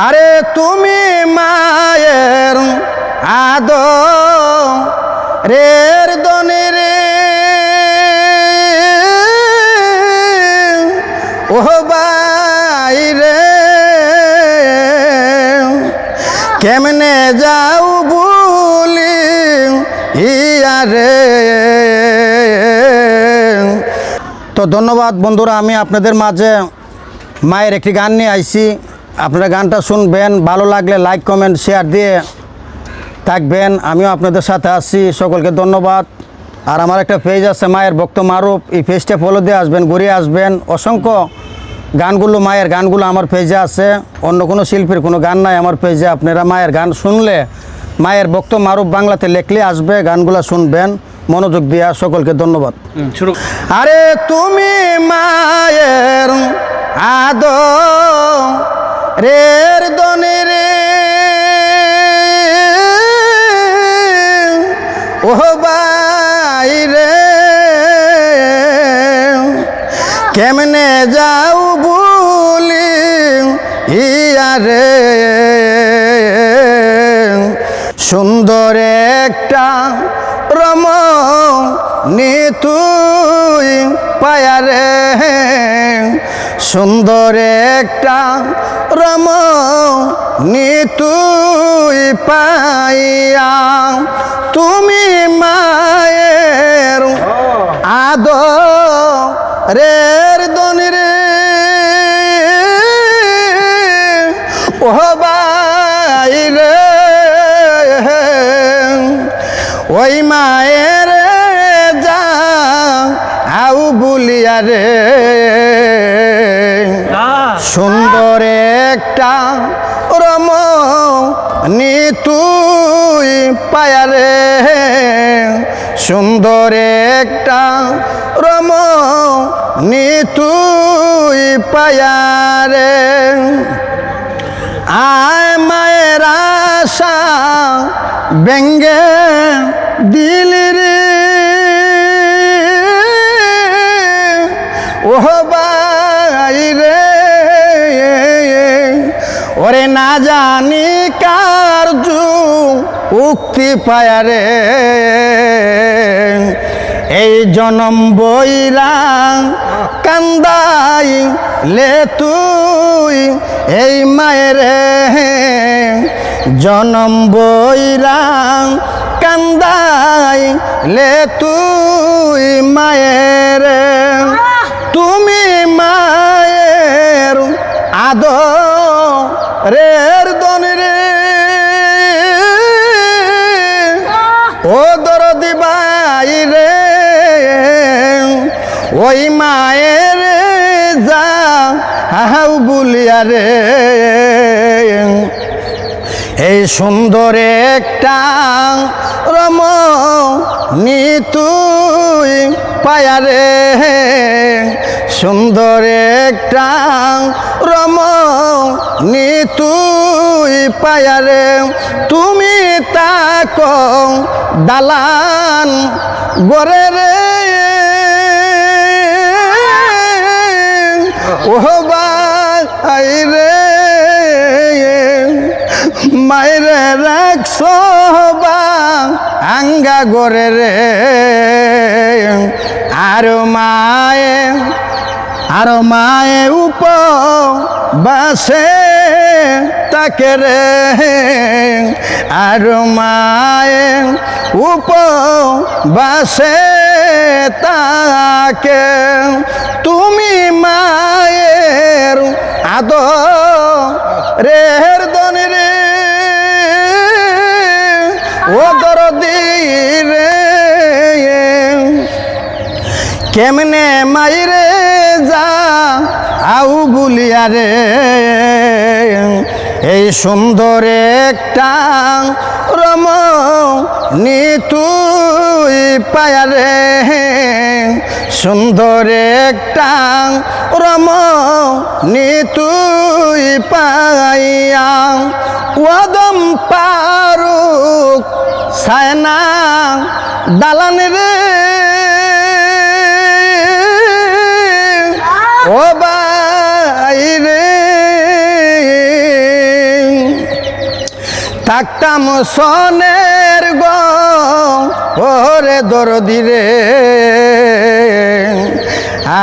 আরে তুমি মায়ের আদ রের দনে রে। ও বাইরে কেমনে যাও বলি ইয়ারে তো ধন্যবাদ বন্ধুরা, আমি আপনাদের মাঝে মায়ের একটি গান নিয়ে আইছি। আপনারা গানটা শুনবেন ভালো লাগলে লাইক কমেন্ট শেয়ার দিয়ে থাকবেন। আমিও আপনাদের সাথে আসছি সকলকে ধন্যবাদ। আর আমার একটা পেজ আছে মায়ের ভক্ত মারুপ এই পেজটা ফলো দিয়ে আসবেন ঘুরিয়ে আসবেন। অসংখ্য গানগুলো মায়ের গানগুলো আমার পেজে আছে। অন্য কোনো শিল্পীর কোনো গান নাই আমার পেজে আপনারা মায়ের গান শুনলে মায়ের ভক্ত মারুপ বাংলাতে লেখলে আসবে গানগুলো শুনবেন। মনোযোগ দিয়া সকলকে ধন্যবাদ। আরে তুমি মায়ের আদ রের দনে রে। ও বাইরে কেমনে যাও বলি ইয়ারে সুন্দর একটা রম তুই পায়ারে সুন্দর একটা রম তুই পাইয়া, তুমি মায়ের আদ রের দনি রে। ও বাইরে ওই মায়ের যা আউ বুলিয়া রে। তুই পায়ারে, সুন্দর একটা রম। তুই পায়ারে, আয় মায়ের আশা ব্যঙ্গে দিলি রে। ও বাইরে ওরে না জানি কার উক্তি পায়ারে এই জনম বইরা কান্দাই লে তুই এই মায়ের জনম বইরা কান্দাই লে তুই মায়ের তুমি মায়ের আদ রের দন রে। ও দরদি বাইরে ওই মায়ের যা হাউ বুলিয়া রে। এই সুন্দর একটা রম তুই পায়ারে সুন্দর একটা রম তুই পায়ারে তুমি তাক দালান গরে রে। ও ভাই রে মায়ের রাখছ আঙ্গা গরে রে। আর মায়ে আর মায়ে উপ বাসে তাকে রে। আর মায়ে উপ বাসে তাকে। তুমি মায়ের আদ রের দনে রে কেমনে মাইরে যা, আউ বুলিয়া রে। এই সুন্দর একটা রম তুই পায়ারে সুন্দর একটা রম তুই পাইয়া ওদম পারুক সায়না দালান রে। বাইরে থাকতাম সনের গো ওরে দরদি রে।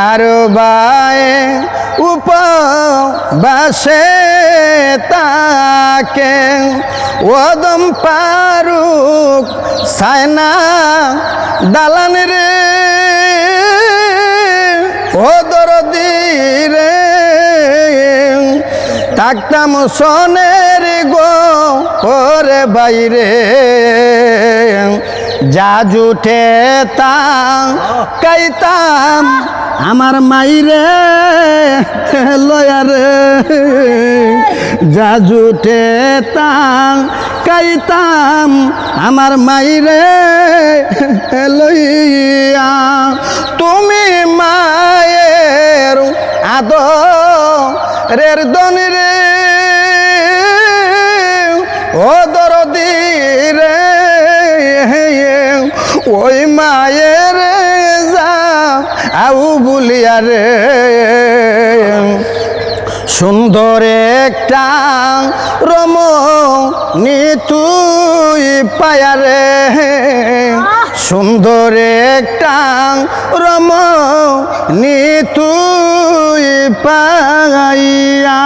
আর বায়ে উপবাসে তাকে ওদম পারুক সায়না দালান রে। ও দরদি থাকতাম সনের গো, ওরে বাইরে। যা জুঠে তা কাইতাম আমার মাইরে লয়ারে। যা জুঠে তা কাইতাম আমার মাইরে লইয়া। তুমি ওই মায়ের আউ বলিয়া রে। সুন্দর একটা রম তুই পায়ারে সুন্দর একটা রম তুই পাইয়া।